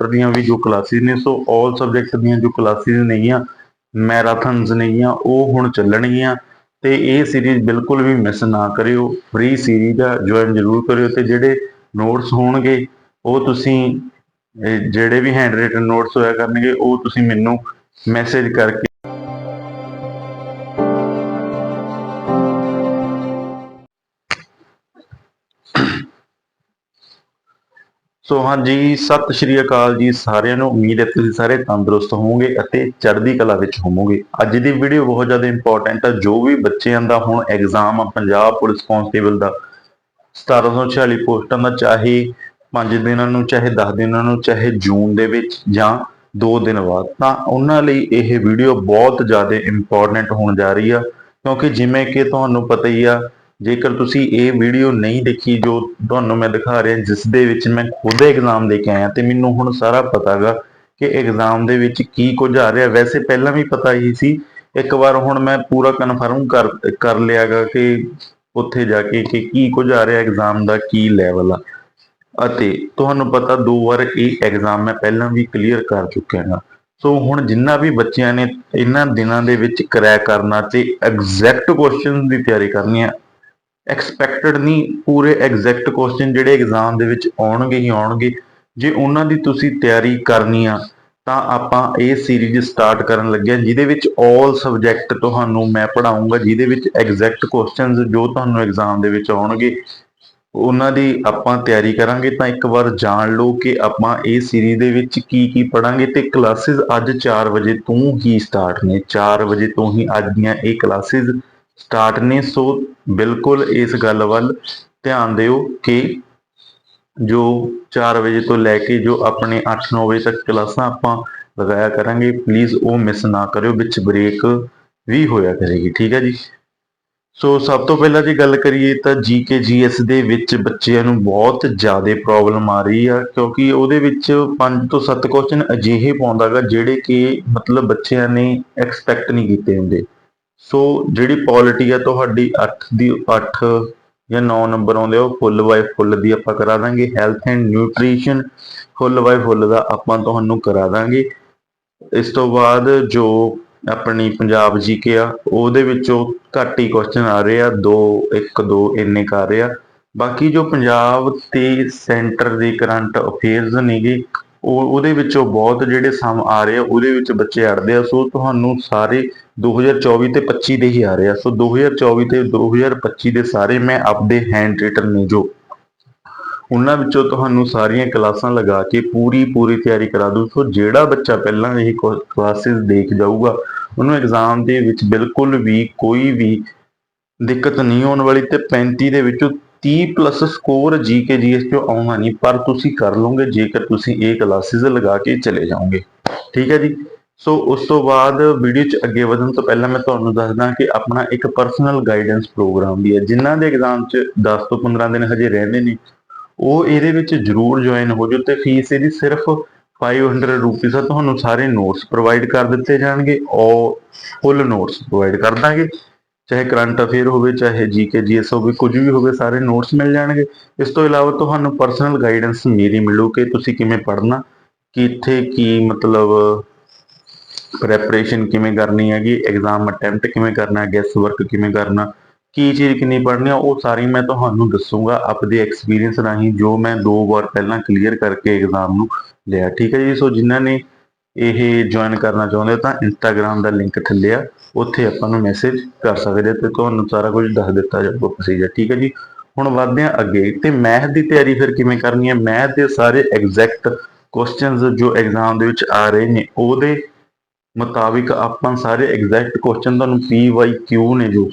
Chapter ਦੀਆਂ ਵੀ ਜੋ classes ਨੇ, ਸੋ 올 ਸਬਜੈਕਟ ਦੀਆਂ ਜੋ ਕਲਾਸਿਸ ਨੇਗੀਆਂ ਮੈਰਾਥਨਸ ਨੇਗੀਆਂ, ਉਹ ਹੁਣ ਚੱਲਣਗੀਆਂ ਤੇ ਇਹ ਸੀਰੀਜ਼ ਬਿਲਕੁਲ ਵੀ ਮਿਸ ਨਾ ਕਰਿਓ। ਫ੍ਰੀ ਸੀਰੀਜ਼ ਆ ਜੁਆਇਨ ਜ਼ਰੂਰ ਕਰਿਓ ਤੇ ਜਿਹੜੇ ਨੋਟਸ ਹੋਣਗੇ, ਉਹ ਤੁਸੀਂ ਜਿਹੜੇ ਵੀ ਹੈਂਡ ਰਿਟਨ ਨੋਟਸ ਹੋਇਆ ਕਰਨਗੇ, ਉਹ ਤੁਸੀਂ ਮੈਨੂੰ ਮੈਸੇਜ ਕਰਕੇ ਸੋ ਹਾਂਜੀ, ਸਤਿ ਸ਼੍ਰੀ ਅਕਾਲ ਜੀ ਸਾਰਿਆਂ ਨੂੰ। ਉਮੀਦ ਹੈ ਤੁਸੀਂ ਸਾਰੇ ਤੰਦਰੁਸਤ ਹੋਵੋਗੇ ਅਤੇ ਚੜ੍ਹਦੀ ਕਲਾ ਵਿੱਚ ਹੋਵੋਗੇ। ਅੱਜ ਦੀ ਵੀਡੀਓ ਬਹੁਤ ਜ਼ਿਆਦਾ ਇੰਪੋਰਟੈਂਟ ਹੈ ਜੋ ਵੀ ਬੱਚਿਆਂ ਦਾ ਹੁਣ ਐਗਜ਼ਾਮ ਆ, ਪੰਜਾਬ ਪੁਲਿਸ ਕਾਂਸਟੇਬਲ ਦਾ 1746 ਪੋਸਟਾਂ ਦਾ, ਚਾਹੇ 5 ਦਿਨਾਂ ਨੂੰ, ਚਾਹੇ 10 ਦਿਨਾਂ ਨੂੰ, ਚਾਹੇ ਜੂਨ ਦੇ ਵਿੱਚ ਜਾਂ 2 ਦਿਨ ਬਾਅਦ, ਤਾਂ ਉਹਨਾਂ ਲਈ ਇਹ ਵੀਡੀਓ ਬਹੁਤ ਜ਼ਿਆਦਾ ਇੰਪੋਰਟੈਂਟ ਹੋਣ ਜਾ ਰਹੀ ਆ। ਕਿਉਂਕਿ ਜਿਵੇਂ ਕਿ ਤੁਹਾਨੂੰ ਪਤਾ ਹੀ ਆ ਜੇਕਰ ਤੁਸੀਂ ਇਹ ਵੀਡੀਓ ਨਹੀਂ ਦੇਖੀ ਜੋ ਤੁਹਾਨੂੰ ਮੈਂ ਦਿਖਾ ਰਿਹਾ, ਜਿਸ ਦੇ ਵਿੱਚ ਮੈਂ ਖੁਦ ਐਗਜ਼ਾਮ ਦੇ ਕੇ ਆਇਆ, ਤੇ ਮੈਨੂੰ ਹੁਣ ਸਾਰਾ ਪਤਾਗਾ ਕਿ ਐਗਜ਼ਾਮ ਦੇ ਵਿੱਚ ਕੀ ਕੁਝ ਆ ਰਿਹਾ। ਵੈਸੇ ਪਹਿਲਾਂ ਵੀ ਪਤਾ ਹੀ ਸੀ, ਇੱਕ ਵਾਰ ਹੁਣ ਮੈਂ ਪੂਰਾ ਕਨਫਰਮ ਕਰ ਕਰ ਲਿਆਗਾ ਕਿ ਉੱਥੇ ਜਾ ਕੇ ਕਿ ਕੀ ਕੁਝ ਆ ਰਿਹਾ ਐਗਜ਼ਾਮ ਦਾ, ਕੀ ਲੈਵਲ ਆ। ਅਤੇ ਤੁਹਾਨੂੰ ਪਤਾ ਦੋ ਵਾਰ ਇਹ ਐਗਜ਼ਾਮ ਮੈਂ ਪਹਿਲਾਂ ਵੀ ਕਲੀਅਰ ਕਰ ਚੁੱਕਿਆ ਹਾਂ। ਸੋ ਹੁਣ ਜਿੰਨਾ ਵੀ ਬੱਚਿਆਂ ਨੇ ਇਹਨਾਂ ਦਿਨਾਂ ਦੇ ਵਿੱਚ ਕਰੈਕ ਕਰਨਾ ਤੇ ਐਗਜ਼ੈਕਟ ਕੁਐਸਚਨ ਦੀ ਤਿਆਰੀ ਕਰਨੀ ਆ ਐਕਸਪੈਕਟਡ ਨਹੀਂ, ਪੂਰੇ ਐਗਜ਼ੈਕਟ ਕੁਐਸਚਨ ਜਿਹੜੇ ਐਗਜ਼ਾਮ ਦੇ ਵਿੱਚ ਆਉਣਗੇ ਹੀ ਆਉਣਗੇ। ਜੇ ਉਹਨਾਂ ਦੀ ਤੁਸੀਂ ਤਿਆਰੀ ਕਰਨੀ ਆ, ਤਾਂ ਆਪਾਂ ਇਹ ਸੀਰੀਜ਼ ਸਟਾਰਟ ਕਰਨ ਲੱਗੇ ਹਾਂ ਜਿਹਦੇ ਵਿੱਚ 올 ਸਬਜੈਕਟ ਤੁਹਾਨੂੰ ਮੈਂ ਪੜਾਉਂਗਾ ਜਿਹਦੇ ਵਿੱਚ ਐਗਜ਼ੈਕਟ ਕੁਐਸਚਨਸ ਜੋ ਤੁਹਾਨੂੰ ਐਗਜ਼ਾਮ ਦੇ ਵਿੱਚ ਆਉਣਗੇ, ਉਹਨਾਂ ਦੀ ਆਪਾਂ ਤਿਆਰੀ ਕਰਾਂਗੇ। ਤਾਂ ਇੱਕ ਵਾਰ ਜਾਣ ਲਓ ਕਿ ਆਪਾਂ ਇਹ ਸੀਰੀਜ਼ ਦੇ ਵਿੱਚ ਕੀ ਕੀ ਪੜਾਂਗੇ ਤੇ ਕਲਾਸਿਸ ਅੱਜ 4 ਵਜੇ ਤੋਂ ਹੀ ਸਟਾਰਟ ਨੇ। 4 ਵਜੇ ਤੋਂ ਹੀ ਅੱਜ ਦੀਆਂ ਇਹ ਕਲਾਸਿਸ ਸਟਾਰਟ ਨੇ, ਸੋ ਬਿਲਕੁਲ ਇਸ ਗੱਲ ਵੱਲ ਧਿਆਨ ਦਿਓ ਕਿ ਜੋ 4 ਵਜੇ ਤੋਂ ਲੈ ਕੇ ਜੋ ਆਪਣੇ 8-9 ਵਜੇ ਤੱਕ ਕਲਾਸਾਂ ਆਪਾਂ ਲਗਾਇਆ ਕਰਾਂਗੇ ਪਲੀਜ਼ ਉਹ ਮਿਸ ਨਾ ਕਰਿਓ, ਵਿੱਚ ਬ੍ਰੇਕ ਵੀ ਹੋਇਆ ਕਰੇਗੀ, ਠੀਕ ਹੈ ਜੀ? ਸੋ ਸਭ ਤੋਂ ਪਹਿਲਾਂ ਜੇ ਗੱਲ ਕਰੀਏ ਤਾਂ ਜੀਕੇ ਜੀਐਸ ਦੇ ਵਿੱਚ ਬੱਚਿਆਂ ਨੂੰ ਬਹੁਤ ਜ਼ਿਆਦਾ ਪ੍ਰੋਬਲਮ ਆ ਰਹੀ ਆ, ਕਿਉਂਕਿ ਉਹਦੇ ਵਿੱਚ 5 ਤੋਂ 7 ਕੁਐਸਚਨ ਅਜਿਹੇ ਪਾਉਂਦਾਗਾ ਜਿਹੜੇ ਕਿ ਮਤਲਬ ਬੱਚਿਆਂ ਨੇ ਐਕਸਪੈਕਟ ਨਹੀਂ ਕੀਤੇ ਹੁੰਦੇ। ਸੋ ਜਿਹੜੀ ਪੋਲਿਟੀ ਆ ਤੁਹਾਡੀ 8 ਦੀ 8 ਜਾਂ 9 ਨੰਬਰ ਆਉਂਦੇ ਆ, ਉਹ ਫੁੱਲ ਬਾਈ ਫੁੱਲ ਦੀ ਆਪਾਂ ਕਰਾ ਦਾਂਗੇ। Health and nutrition full by full ਦਾ ਆਪਾਂ ਤੁਹਾਨੂੰ ਕਰਾ ਦਾਂਗੇ। ਇਸ ਤੋਂ ਬਾਅਦ ਜੋ ਆਪਣੀ ਪੰਜਾਬ ਜੀਕੇ ਆ, ਉਹਦੇ ਵਿੱਚੋਂ ਘੱਟ ਹੀ ਕੁਐਸਚਨ ਆ ਰਹੇ ਆ 2 1 2 ਇੰਨੇ ਕਰ ਰਹੇ ਆ। ਬਾਕੀ ਜੋ ਪੰਜਾਬ ਤੇ ਸੈਂਟਰ ਦੇ ਕਰੰਟ ਅਫੇਅਰਸ ਨੇਗੇ, ਉਹ, ਉਹਦੇ ਵਿੱਚੋਂ ਬਹੁਤ ਜਿਹੜੇ ਸਮ ਆ ਰਹੇ ਆ, ਉਹਦੇ ਵਿੱਚ ਬੱਚੇ ਅੜਦੇ ਆ। ਸੋ ਤੁਹਾਨੂੰ ਸਾਰੇ 2024 ਤੇ 25 ਦੇ ਹੀ ਆ ਰਹੇ ਆ। ਸੋ 2024 ਤੇ 2025 ਦੇ ਸਾਰੇ ਮੈਂ ਆਪਦੇ ਹੈਂਡ ਰਿਟਨ ਨੇ ਜੋ। ਉਹਨਾਂ ਵਿੱਚੋਂ ਤੁਹਾਨੂੰ ਸਾਰੀਆਂ ਕਲਾਸਾਂ ਲਗਾ ਕੇ ਪੂਰੀ ਪੂਰੀ ਤਿਆਰੀ ਕਰਾ ਦੂੰ। ਸੋ ਜਿਹੜਾ ਬੱਚਾ ਪਹਿਲਾਂ ਇਹ ਕਲਾਸਿਸ ਦੇਖ ਜਾਊਗਾ, ਉਹਨੂੰ ਐਗਜ਼ਾਮ ਦੇ ਵਿੱਚ ਬਿਲਕੁਲ ਵੀ ਕੋਈ ਵੀ ਦਿੱਕਤ ਨਹੀਂ ਆਉਣ ਵਾਲੀ ਤੇ 35 ਦੇ ਵਿੱਚੋਂ 30 ਪਲੱਸ ਸਕੋਰ ਜੀਕੇ ਜੀਐਸ ਚੋਂ ਆਉਣਾ ਨਹੀਂ, ਪਰ ਤੁਸੀਂ ਕਰ ਲਓਗੇ, ਜੇਕਰ ਤੁਸੀਂ ਇਹ ਕਲਾਸਿਸ ਲਗਾ ਕੇ ਚਲੇ ਜਾਓਗੇ। ਠੀਕ ਹੈ ਜੀ? ਸੋ ਉਸ ਤੋਂ ਬਾਅਦ ਵੀਡੀਓ 'ਚ ਅੱਗੇ ਵਧਣ ਤੋਂ ਪਹਿਲਾਂ ਮੈਂ ਤੁਹਾਨੂੰ ਦੱਸਦਾ ਕਿ ਆਪਣਾ ਇੱਕ ਪਰਸਨਲ ਗਾਈਡੈਂਸ ਪ੍ਰੋਗਰਾਮ ਵੀ ਹੈ। ਜਿਨ੍ਹਾਂ ਦੇ ਐਗਜ਼ਾਮ 'ਚ 10 ਤੋਂ 15 ਦਿਨ ਹਜੇ ਰਹਿੰਦੇ ਨੇ, ਉਹ ਇਹਦੇ ਵਿੱਚ ਜਰੂਰ ਜੁਆਇਨ ਹੋ ਜਾਓ ਤੇ ਫੀਸ ਇਹਦੀ ਸਿਰਫ 500 ਰੁਪਏ ਆ। ਤੁਹਾਨੂੰ ਸਾਰੇ ਨੋਟਸ ਪ੍ਰੋਵਾਈਡ ਕਰ ਦਿੱਤੇ ਜਾਣਗੇ। ਔਰ ਫੁੱਲ ਨੋਟਸ ਪ੍ਰੋਵਾਈਡ ਕਰ ਦਾਂਗੇ। ਚਾਹੇ ਕਰੰਟ ਅਫੇਅਰ ਹੋਵੇ, ਚਾਹੇ ਜੀਕੇ ਜੀਐਸ ਹੋਵੇ ਕੁਝ ਵੀ ਹੋਵੇ, ਸਾਰੇ ਨੋਟਸ ਮਿਲ ਜਾਣਗੇ। ਇਸ ਤੋਂ ਇਲਾਵਾ ਤੁਹਾਨੂੰ ਪਰਸਨਲ ਗਾਈਡੈਂਸ ਮੇਰੀ ਮਿਲੂ ਕਿ ਤੁਸੀਂ ਕਿਵੇਂ ਪੜ੍ਹਨਾ, ਕਿੱਥੇ ਕੀ ਮਤਲਬ ਪ੍ਰੈਪਰੇਸ਼ਨ ਕਿਵੇਂ ਕਰਨੀ ਹੈਗੀ ਐਗਜ਼ਾਮ ਅਟੈਂਪਟ ਕਿਵੇਂ ਕਰਨਾ ਗੈਸ ਵਰਕ ਕਿਵੇਂ ਕਰਨਾ, ਕੀ ਚੀਜ਼ ਕਿੰਨੀ ਪੜ੍ਹਨੀ ਆ, ਉਹ ਸਾਰੀ ਮੈਂ ਤੁਹਾਨੂੰ ਦੱਸੂਗਾ ਆਪਦੇ ਐਕਸਪੀਰੀਅੰਸ ਰਾਹੀਂ, ਜੋ ਮੈਂ ਦੋ ਵਾਰ ਪਹਿਲਾਂ ਕਲੀਅਰ ਕਰਕੇ ਐਗਜ਼ਾਮ ਨੂੰ ਲਿਆ, ਠੀਕ ਹੈ ਜੀ? ਸੋ ਜਿਨ੍ਹਾਂ ਨੇ ਇਹ ਜੁਆਇਨ ਕਰਨਾ ਚਾਹੁੰਦੇ ਤਾਂ ਇੰਸਟਾਗ੍ਰam ਦਾ ਲਿੰਕ ਥੱਲੇ ਆ, ਉੱਥੇ ਆਪਾਂ ਨੂੰ ਮੈਸੇਜ ਕਰ ਸਕਦੇ ਤੇ ਤੁਹਾਨੂੰ ਸਾਰਾ ਕੁਝ ਦੱਸ ਦਿੱਤਾ ਜਾਊਗਾ ਪ੍ਰੋਸੀਜਰ ਠੀਕ ਹੈ ਜੀ? ਹੁਣ ਵਧਦੇ ਹਾਂ ਅੱਗੇ, ਤੇ ਮੈਥ ਦੀ ਤਿਆਰੀ ਫਿਰ ਕਿਵੇਂ ਕਰਨੀ ਹੈ? ਮੈਥ ਦੇ ਸਾਰੇ ਐਗਜ਼ੈਕਟ ਕੁਐਸਚਨਸ ਜੋ ਐਗਜ਼ਾਮ ਦੇ ਵਿੱਚ ਆ ਰਹੇ ਨੇ, ਉਹਦੇ ਮੁਤਾਬਿਕ ਆਪਾਂ ਸਾਰੇ ਐਗਜ਼ੈਕਟ ਕੁਐਸਚਨ ਤੁਹਾਨੂੰ ਪੀ ਵਾਈ ਕਿਊ ਨੇ ਜੋ।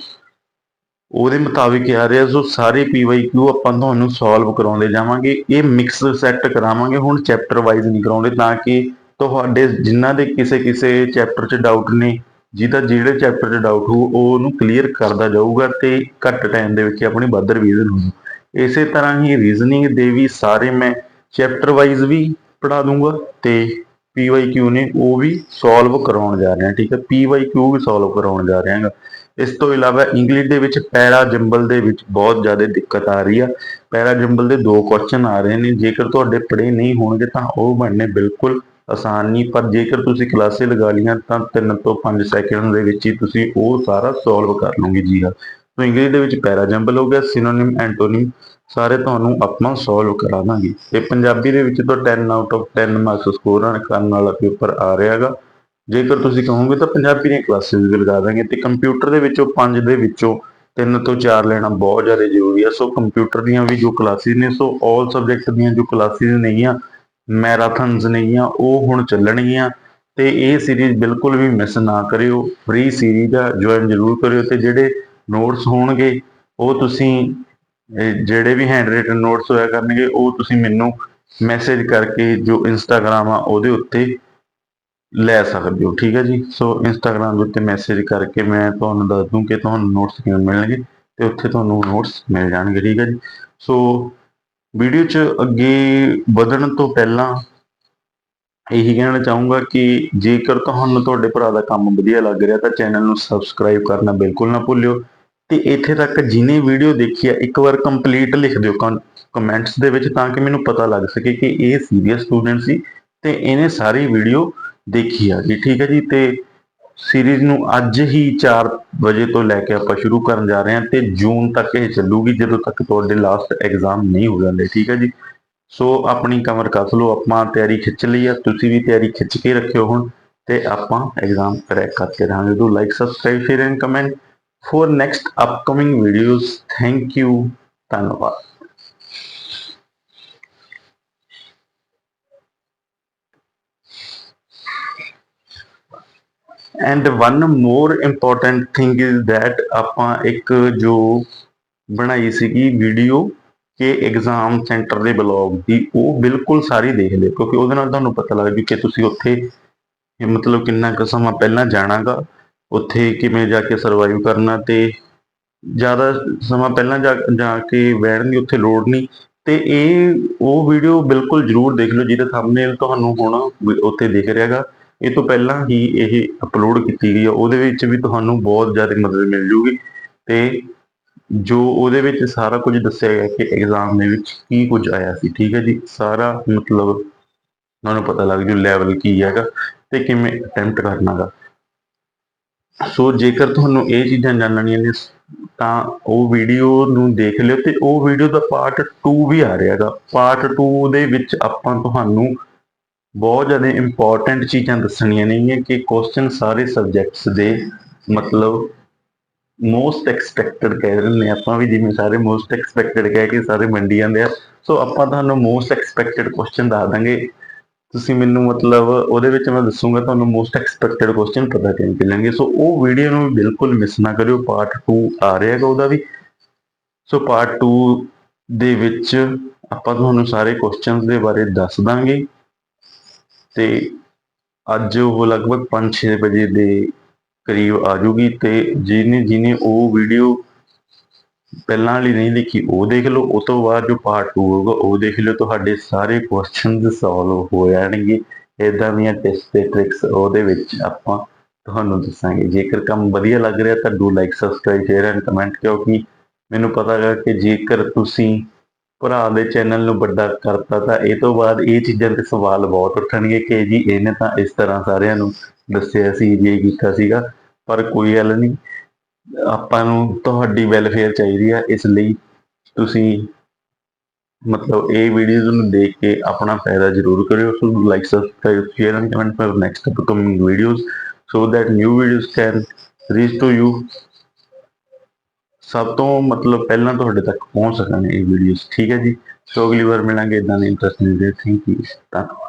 ਉਹਦੇ ਮੁਤਾਬਿਕ ਆ ਰਿਹਾ ਸੋ ਸਾਰੇ ਪੀ ਵਾਈ ਕਿਊ ਆਪਾਂ ਤੁਹਾਨੂੰ ਸੋਲਵ ਕਰਾਉਂਦੇ ਜਾਵਾਂਗੇ, ਇਹ ਮਿਕਸ ਸੈੱਟ ਕਰਾਵਾਂਗੇ, ਹੁਣ ਚੈਪਟਰ ਵਾਈਜ਼ ਨਹੀਂ ਕਰਾਉਂਦੇ, ਤਾਂ ਕਿ ਤੁਹਾਡੇ ਜਿਨ੍ਹਾਂ ਦੇ ਕਿਸੇ ਕਿਸੇ ਚੈਪਟਰ 'ਚ ਡਾਊਟ ਨੇ, ਜਿਹਦਾ ਜਿਹੜੇ ਚੈਪਟਰ 'ਚ ਡਾਊਟ ਹੋ ਉਹ ਉਹਨੂੰ ਕਲੀਅਰ ਕਰਦਾ ਜਾਊਗਾ ਤੇ ਘੱਟ ਟਾਈਮ ਦੇ ਵਿੱਚ ਆਪਣੀ ਵੱਧ ਰਿਵੀਜ਼ਨ ਹੋਊ। ਇਸੇ ਤਰ੍ਹਾਂ ਹੀ ਰੀਜ਼ਨਿੰਗ ਦੇ ਵੀ ਸਾਰੇ ਮੈਂ ਚੈਪਟਰ ਵਾਈਜ਼ ਵੀ ਪੜਾ ਦੂੰਗਾ ਤੇ ਪੀਵਾਈਕਿਊ ਨੇ ਉਹ ਵੀ ਸੋਲਵ ਕਰਾਉਣ ਜਾ ਰਹੇ ਹਾਂ ਠੀਕ ਹੈ? ਪੀਵਾਈਕਿਊ ਵੀ ਸੋਲਵ ਕਰਾਉਣ ਜਾ ਰਹੇ ਹਾਂ ਇਸ ਤੋਂ ਇਲਾਵਾ ਇੰਗਲਿਸ਼ ਦੇ ਵਿੱਚ ਪੈਰਾ ਜੰਬਲ ਦੇ ਵਿੱਚ ਬਹੁਤ ਜ਼ਿਆਦਾ ਦਿੱਕਤ ਆ ਰਹੀ ਆ। ਪੈਰਾ ਜੰਬਲ ਦੇ ਦੋ ਕੁਐਸਚਨ ਆ ਰਹੇ ਨੇ। ਜੇਕਰ ਤੁਹਾਡੇ ਪੜ੍ਹੇ ਨਹੀਂ ਹੋਣਗੇ ਤਾਂ ਉਹ ਬਣਨੇ ਬਿਲਕੁਲ ਆਸਾਨ ਨਹੀਂ। ਪਰ ਜੇਕਰ ਤੁਸੀਂ ਕਲਾਸੇ ਲਗਾ ਲਈਆਂ ਤਾਂ 3 ਤੋਂ 5 ਸੈਕਿੰਡ ਦੇ ਵਿੱਚ ਹੀ ਤੁਸੀਂ ਉਹ ਸਾਰਾ ਸੋਲਵ ਕਰ ਲਓਗੇ ਜੀ ਹਾਂ। ਸੋ ਇੰਗਲਿਸ਼ ਦੇ ਵਿੱਚ ਪੈਰਾ ਜੰਬਲ ਹੋ ਗਿਆ ਸਿਨੋਨਿਮ ਐਂਟੋਨਿਮ ਸਾਰੇ ਤੁਹਾਨੂੰ ਆਪਾਂ ਸੋਲਵ ਕਰਾ ਦਾਂਗੇ ਤੇ ਪੰਜਾਬੀ ਦੇ ਵਿੱਚ ਤਾਂ 10 ਆਊਟ ਆਫ 10 ਮਾਰਕਸ ਸਕੋਰ ਕਰਨ ਵਾਲਾ ਪੇਪਰ ਆ ਰਿਹਾਗਾ ਜੇਕਰ ਤੁਸੀਂ ਕਹੋਗੇ ਤਾਂ ਪੰਜਾਬੀ ਦੀਆਂ ਕਲਾਸਿਸ ਵੀ ਲਗਾ ਦਾਂਗੇ ਤੇ ਕੰਪਿਊਟਰ ਦੇ ਵਿੱਚੋਂ 5 ਦੇ ਵਿੱਚੋਂ ਤਿੰਨ ਤੋਂ ਚਾਰ ਲੈਣਾ ਬਹੁਤ ਜ਼ਿਆਦਾ ਜ਼ਰੂਰੀ ਆ। ਸੋ ਕੰਪਿਊਟਰ ਦੀਆਂ ਵੀ ਜੋ ਕਲਾਸਿਸ ਨੇ, ਸੋ 올 ਸਬਜੈਕਟ ਦੀਆਂ ਜੋ ਕਲਾਸਿਸ ਨੇਗੀਆਂ ਮੈਰਾਥਨਸ ਨੇਗੀਆਂ, ਉਹ ਹੁਣ ਚੱਲਣਗੀਆਂ ਤੇ ਇਹ ਸੀਰੀਜ਼ ਬਿਲਕੁਲ ਵੀ ਮਿਸ ਨਾ ਕਰਿਓ। ਫ੍ਰੀ ਸੀਰੀਜ਼ ਆ ਜੁਆਇਨ ਜ਼ਰੂਰ ਕਰਿਓ ਤੇ ਜਿਹੜੇ ਨੋਟਸ ਹੋਣਗੇ, ਉਹ ਤੁਸੀਂ ਜਿਹੜੇ ਵੀ ਹੈਂਡ ਰਿਟਨ ਨੋਟਸ ਹੋਇਆ ਕਰਨਗੇ, ਉਹ ਤੁਸੀਂ ਮੈਨੂੰ ਮੈਸੇਜ ਕਰਕੇ ਜੋ ਇੰਸਟਾਗ੍ਰam ਆ, ਉਹਦੇ ਉੱਤੇ ਲੈ ਸਕਦੇ ਹੋ, ਠੀਕ ਹੈ ਜੀ? ਸੋ ਇੰਸਟਾਗ੍ਰam ਦੇ ਉੱਤੇ ਮੈਸੇਜ ਕਰਕੇ ਮੈਂ ਤੁਹਾਨੂੰ ਦੱਸ ਦੂੰ ਕਿ ਤੁਹਾਨੂੰ ਨੋਟਸ ਕਿਵੇਂ ਮਿਲਣਗੇ ਤੇ ਉੱਥੇ ਤੁਹਾਨੂੰ ਨੋਟਸ ਮਿਲ ਜਾਣਗੇ, ਠੀਕ ਹੈ ਜੀ? ਸੋ ਵੀਡੀਓ 'ਚ ਅੱਗੇ ਵਧਣ ਤੋਂ ਪਹਿਲਾਂ ਇਹੀ ਕਹਿਣਾ ਚਾਹੂੰਗਾ ਕਿ ਜੇਕਰ ਤੁਹਾਨੂੰ ਤੁਹਾਡੇ ਭਰਾ ਦਾ ਕੰਮ ਵਧੀਆ ਲੱਗ ਰਿਹਾ, ਤਾਂ ਚੈਨਲ ਨੂੰ ਸਬਸਕ੍ਰਾਈਬ ਕਰਨਾ ਬਿਲਕੁਲ ਨਾ ਭੁੱਲਿਓ। ਤੇ ਇੱਥੇ ਤੱਕ ਜਿਹਨੇ ਵੀਡੀਓ ਦੇਖੀ ਆ, ਇੱਕ ਵਾਰ ਕੰਪਲੀਟ ਲਿਖ ਦਿਓ ਕਮੈਂਟਸ ਦੇ ਵਿੱਚ ਤਾਂ ਕਿ ਮੈਨੂੰ ਪਤਾ ਲੱਗ ਸਕੇ ਕਿ ਇਹ ਸੀਰੀਅਸ ਸਟੂਡੈਂਟ ਸੀ ਤੇ ਇਹਨੇ ਸਾਰੀ ਵੀਡੀਓ ਦੇਖੀ ਆ ਜੀ, ਠੀਕ ਹੈ ਜੀ, ਤੇ ਸੀਰੀਜ਼ ਨੂੰ ਅੱਜ ਹੀ 4 ਵਜੇ ਤੋਂ ਲੈ ਕੇ ਆਪਾਂ ਸ਼ੁਰੂ ਕਰਨ ਜਾ ਰਹੇ ਹਾਂ ਤੇ ਜੂਨ ਤੱਕ ਇਹ ਚੱਲੂਗੀ, ਜਦੋਂ ਤੱਕ ਤੁਹਾਡੇ ਲਾਸਟ ਐਗਜ਼ਾਮ ਨਹੀਂ ਹੋ ਜਾਂਦੇ, ਠੀਕ ਹੈ ਜੀ। ਸੋ ਆਪਣੀ ਕਮਰ ਕੱਸ ਲਓ, ਆਪਾਂ ਤਿਆਰੀ ਖਿੱਚ ਲਈ ਆ, ਤੁਸੀਂ ਵੀ ਤਿਆਰੀ ਖਿੱਚ ਕੇ ਰੱਖਿਓ ਹੁਣ ਤੇ ਆਪਾਂ ਐਗਜ਼ਾਮ ਕਰੈਕ ਕਰਕੇ ਰਹਾਂਗੇ। Do like subscribe share and comment for next upcoming videos, thank you. ਧੰਨਵਾਦ। And one more important thing is that ਆਪਾਂ ਇੱਕ ਜੋ ਬਣਾਈ ਸੀਗੀ ਵੀਡੀਓ ਕਿ ਐਗਜ਼ਾਮ ਸੈਂਟਰ ਦੇ ਬਲੌਗ ਦੀ, ਉਹ ਬਿਲਕੁਲ ਸਾਰੀ ਦੇਖ ਲਿਓ, ਕਿਉਂਕਿ ਉਹਦੇ ਨਾਲ ਤੁਹਾਨੂੰ ਪਤਾ ਲੱਗ ਜੂ ਕਿ ਤੁਸੀਂ ਉੱਥੇ ਮਤਲਬ ਕਿੰਨਾ ਕੁ ਸਮਾਂ ਪਹਿਲਾਂ ਜਾਣਾਗਾ। ਉੱਥੇ ਕਿਵੇਂ ਜਾ ਕੇ ਸਰਵਾਈਵ ਕਰਨਾ ਤੇ ਜ਼ਿਆਦਾ ਸਮਾਂ ਪਹਿਲਾਂ ਜਾ ਜਾ ਕੇ ਬੈਠਣ ਦੀ ਉੱਥੇ ਲੋੜ ਨਹੀਂ। ਤੇ ਇਹ, ਉਹ ਵੀਡੀਓ ਬਿਲਕੁਲ ਜਰੂਰ ਦੇਖ ਲਓ, ਜਿਹਦਾ ਥੰਬਨੇਲ ਤੁਹਾਨੂੰ ਹੁਣ ਉੱਥੇ ਦਿਖ ਰਿਹਾਗਾ ਇਹ ਤੋਂ ਪਹਿਲਾਂ ਹੀ ਇਹ ਅਪਲੋਡ ਕੀਤੀ ਗਈ ਹੈ ਉਹਦੇ ਵਿੱਚ ਵੀ ਤੁਹਾਨੂੰ ਬਹੁਤ ਜ਼ਿਆਦਾ ਮਦਦ ਮਿਲ ਜੂਗੀ। ਤੇ ਜੋ ਉਹਦੇ ਵਿੱਚ ਸਾਰਾ ਕੁਝ ਦੱਸਿਆ ਗਿਆ ਕਿ ਐਗਜ਼ਾਮ ਦੇ ਵਿੱਚ ਕੀ ਕੁਝ ਆਇਆ ਸੀ, ਠੀਕ ਹੈ ਜੀ? ਸਾਰਾ ਮਤਲਬ ਤੁਹਾਨੂੰ ਪਤਾ ਲੱਗ ਜੂ ਲੈਵਲ ਕੀ ਹੈਗਾ ਤੇ ਕਿਵੇਂ ਅਟੈਂਪਟ ਕਰਨਾਗਾ ਸੋ ਜੇਕਰ ਤੁਹਾਨੂੰ ਇਹ ਚੀਜ਼ਾਂ ਜਾਣਨੀਆਂ ਨੇ, ਤਾਂ ਉਹ ਵੀਡੀਓ ਨੂੰ ਦੇਖ ਲਿਓ ਤੇ ਉਹ ਵੀਡੀਓ ਦਾ ਪਾਰਟ 2 ਵੀ ਆ ਰਿਹਾ ਹੈਗਾ। ਪਾਰਟ 2 ਦੇ ਵਿੱਚ ਆਪਾਂ ਤੁਹਾਨੂੰ ਬਹੁਤ ਜ਼ਿਆਦਾ ਇੰਪੋਰਟੈਂਟ ਚੀਜ਼ਾਂ ਦੱਸਣੀਆਂ ਨੇ ਕਿ ਕੁਐਸਚਨ ਸਾਰੇ ਸਬਜੈਕਟਸ ਦੇ ਮਤਲਬ ਮੋਸਟ ਐਕਸਪੈਕਟਡ ਕਹਿ ਰਹੇ ਨੇ ਆਪਾਂ ਵੀ, ਜਿਵੇਂ ਸਾਰੇ ਮੋਸਟ ਐਕਸਪੈਕਟਡ ਕਹਿ ਕੇ ਸਾਰੇ ਮੰਡੀ ਜਾਂਦੇ ਆ। ਸੋ ਆਪਾਂ ਤੁਹਾਨੂੰ ਮੋਸਟ ਐਕਸਪੈਕਟਡ ਕੁਐਸਚਨ ਦੱਸ ਦਾਂਗੇ। ਤੁਸੀਂ ਮੈਨੂੰ ਮਤਲਬ ਉਹਦੇ ਵਿੱਚ ਮੈਂ ਦੱਸੂਗਾ, ਤੁਹਾਨੂੰ ਮੋਸਟ ਐਕਸਪੈਕਟਡ ਕੁਐਸਚਨ ਪਤਾ ਕਿਵੇਂ ਚੱਲਣਗੇ। ਸੋ ਉਹ ਵੀਡੀਓ ਨੂੰ ਬਿਲਕੁਲ ਮਿਸ ਨਾ ਕਰਿਓ ਪਾਰਟ 2 ਆ ਰਿਹਾ ਹੈਗਾ ਉਹਦਾ ਵੀ। ਸੋ ਪਾਰਟ 2 ਦੇ ਵਿੱਚ ਆਪਾਂ ਤੁਹਾਨੂੰ ਸਾਰੇ ਕੁਐਸਚਨਸ ਦੇ ਬਾਰੇ ਦੱਸ ਦਾਂਗੇ। ਤੇ ਅੱਜ ਉਹ ਲਗਭਗ 5-6 ਵਜੇ ਦੇ ਕਰੀਬ ਆ ਜੂਗੀ ਤੇ ਜਿਹਨੇ ਜਿਹਨੇ ਉਹ ਵੀਡੀਓ ਪਹਿਲਾਂ ਵਾਲੀ ਨਹੀਂ ਦੇਖੀ ਉਹ ਦੇਖ ਲਓ ਉਸ ਤੋਂ ਬਾਅਦ ਜੋ ਪਾਰਟ 2 ਹੋਊਗਾ, ਉਹ ਦੇਖ ਲਿਓ, ਤੁਹਾਡੇ ਸਾਰੇ ਕੁਐਸਚਨਸ ਸੋਲਵ ਹੋ ਜਾਣਗੇ। ਇਦਾਂ ਦੀਆਂ ਟੈਸਟ ਤੇ ਟ੍ਰਿਕਸ ਉਹਦੇ ਵਿੱਚ ਆਪਾਂ ਤੁਹਾਨੂੰ ਦੱਸਾਂਗੇ। ਜੇਕਰ ਕੰਮ ਵਧੀਆ ਲੱਗ ਰਿਹਾ, ਤਾਂ do like subscribe share and comment ਕਿਉਂਕਿ ਮੈਨੂੰ ਪਤਾ ਹੈ ਕਿ ਜੇਕਰ ਤੁਸੀਂ ਭਰਾ ਦੇ ਚੈਨਲ ਨੂੰ ਵੱਡਾ ਕਰਤਾ, ਤਾਂ ਇਹ ਤੋਂ ਬਾਅਦ ਇਹ ਚੀਜ਼ਾਂ ਤੇ ਸਵਾਲ ਬਹੁਤ ਉੱਠਣਗੇ ਕਿ ਜੀ, ਇਹਨੇ ਤਾਂ ਇਸ ਤਰ੍ਹਾਂ ਸਾਰਿਆਂ ਨੂੰ ਦੱਸਿਆ ਸੀ, ਜੇ ਕੀਤਾ ਸੀਗਾ, ਪਰ ਕੋਈ ਗੱਲ ਨਹੀਂ। ਆਪਾਂ ਨੂੰ ਤੁਹਾਡੀ ਵੈਲਫੇਅਰ ਚਾਹੀਦੀ ਆ, ਇਸ ਲਈ ਤੁਸੀਂ ਮਤਲਬ ਇਹ ਵੀਡੀਓਜ਼ ਨੂੰ ਦੇਖ ਕੇ ਆਪਣਾ ਫਾਇਦਾ ਜ਼ਰੂਰ ਕਰਿਓ। So like subscribe share and comment for next upcoming videos so that new videos can reach to you ਸਭ ਤੋਂ ਮਤਲਬ ਪਹਿਲਾਂ ਤੁਹਾਡੇ ਤੱਕ ਪਹੁੰਚ ਸਕਣ ਇਹ ਵੀਡੀਓਜ਼ ਠੀਕ ਹੈ ਜੀ? ਸੋ ਅਗਲੀ ਵਾਰ ਮਿਲਾਂਗੇ ਇਦਾਂ ਦੇ ਇੰਟਰਸਟਿੰਗ ਵੀਡੀਓ ਥੈਂਕ ਯੂ ਧੰਨਵਾਦ।